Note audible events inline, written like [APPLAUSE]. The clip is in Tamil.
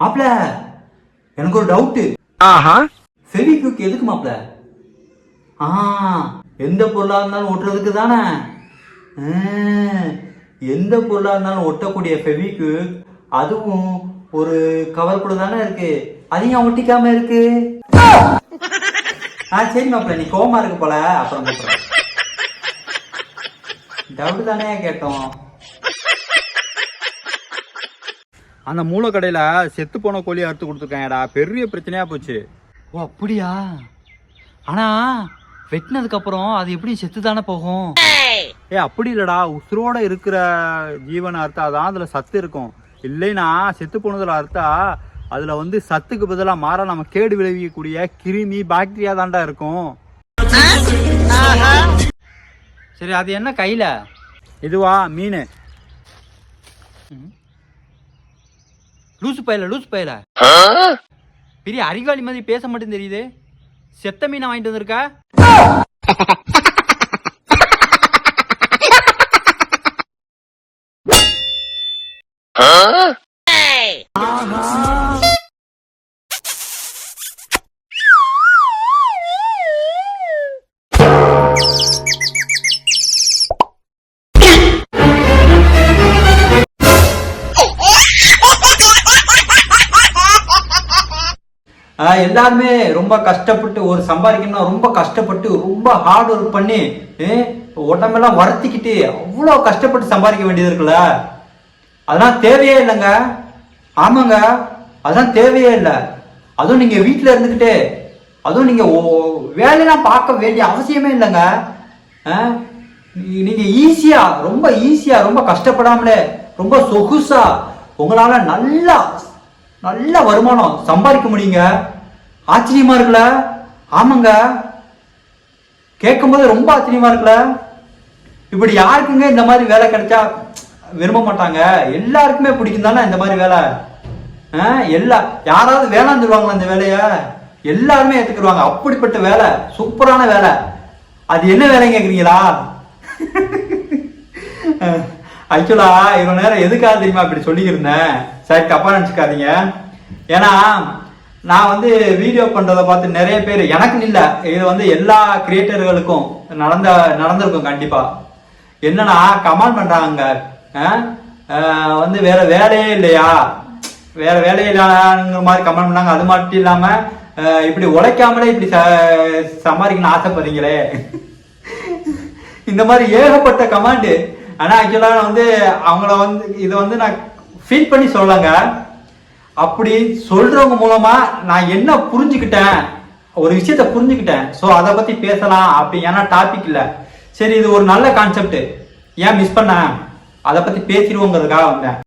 மாப்ள எனக்கு ஒரு டவுட்டு. ஆஹா. ஃபெவிக்விக் எதுக்கு மாப்ள? ஆ எந்த பொருளா இருந்தாலும் ஒட்டுறதுக்கு தானே? எந்த பொருளா இருந்தாலும் ஒட்டக்கூடிய ஃபெவிக்விக் அதுவும் ஒரு கவருக்குள்ள தானே இருக்கு. அதையும் ஒட்டிக்காம இருக்கு? ஆ சரி மாப்ள நீ கோவமா இருக்கு போல அப்புறம் டவுட் தானே கேட்டோம். அந்த மூலக்கடையில செத்து போன கோழி அறுத்து கொடுத்துருக்காங்கடா. பெரிய பிரச்சனையா போச்சு. ஓ அப்படியா? ஆனா வெட்டினதுக்கு அப்புறம் அது எப்படி செத்து தானே போகும்? ஏ அப்படி இல்லடா. உசுரோட இருக்கிற ஜீவனை அறுத்தாதான் அதுல சத்து இருக்கும். இல்லைனா செத்து போனதுல அறுத்தா அதுல வந்து சத்துக்கு பதிலா மாற நம்ம கேடு விளைவிக்கக்கூடிய கிருமி பாக்டீரியா தான்டா இருக்கும். சரி அது என்ன கையில? இதுவா மீன். லூசு பையல லூசு பையல. பெரிய அறிவாளி மாதிரி பேச மட்டும் தெரியுது. செத்த மீனை வாங்கிட்டு வந்திருக்கா? ஆஹ் எல்லாருமே ரொம்ப கஷ்டப்பட்டு ஒரு சம்பாதிக்கணும்னா ரொம்ப கஷ்டப்பட்டு ரொம்ப ஹார்ட் ஒர்க் பண்ணி உடம்பெல்லாம் வருத்திக்கிட்டு அவ்வளோ கஷ்டப்பட்டு சம்பாதிக்க வேண்டியது இருக்குல்ல? அதெல்லாம் தேவையே இல்லைங்க. ஆமாங்க. அதெல்லாம் தேவையே இல்லை. அதுவும் நீங்கள் வீட்டில் இருந்துக்கிட்டு அதுவும் நீங்கள் வேலையெல்லாம் பார்க்க வேண்டிய அவசியமே இல்லைங்க. நீங்கள் ஈஸியாக ரொம்ப ஈஸியாக ரொம்ப கஷ்டப்படாமலே ரொம்ப சொகுசாக உங்களால் நல்லா நல்ல வருமானம். சம்பாதிக்க முடியுங்க. ஆச்சரியமா இருக்குல்ல? ஆமாங்க. கேட்கும்போது ரொம்ப ஆச்சரியமா இருக்குல்ல? இப்படி யாருக்குங்க இந்த மாதிரி வேலை கிடைச்சா விரும்ப மாட்டாங்க? எல்லாருக்குமே பிடிக்கும் தானே இந்த மாதிரி வேலை? ஆ, எல்லா யாராவது வேணாம் சொல்லுவாங்களா இந்த வேலையை? எல்லாருமே ஏற்றுக்குருவாங்க அப்படிப்பட்ட வேலை. சூப்பரான வேலை. அது என்ன வேலைன்னு கேட்குறீங்களா [LAUGHS] ஆக்சுவலா இவ்வளவு நேரம் எதுக்காக தெரியுமா இப்படி சொல்லியிருந்தேன் சரி தப்பா நினச்சிக்காதீங்க. ஏன்னா நான் வந்து வீடியோ பண்றதை பார்த்து நிறைய பேர் எனக்கு இல்லை இது வந்து எல்லா கிரியேட்டர்களுக்கும் நடந்த நடந்திருக்கும் கண்டிப்பா. என்னன்னா கமெண்ட் பண்றாங்க. வந்து வேற வேலையே இல்லையா? வேற வேலையே இல்லாங்கிற மாதிரி கமெண்ட் பண்ணாங்க. அது மட்டும் இல்லாம இப்படி உழைக்காமலே இப்படி ச- சம்பாதிக்கணும்னு ஆசைப்படுறீங்களே. இந்த மாதிரி ஏகப்பட்ட கமாண்டு ஆனால் ஆக்சுவலாக நான் வந்து அவங்கள வந்து இதை வந்து நான் ஃபீல் பண்ணி சொல்லலைங்க. அப்படி சொல்கிறவங்க மூலமாக நான் என்ன புரிஞ்சுக்கிட்டேன்? ஒரு விஷயத்த புரிஞ்சுக்கிட்டேன். ஸோ அதை பற்றி பேசலாம் அப்படி ஏன்னா டாபிக் இல்லை. சரி இது ஒரு நல்ல கான்செப்ட் ஏன் மிஸ் பண்ண அதை பற்றி பேசிடுவோங்கிறதுக்காக வந்தேன்.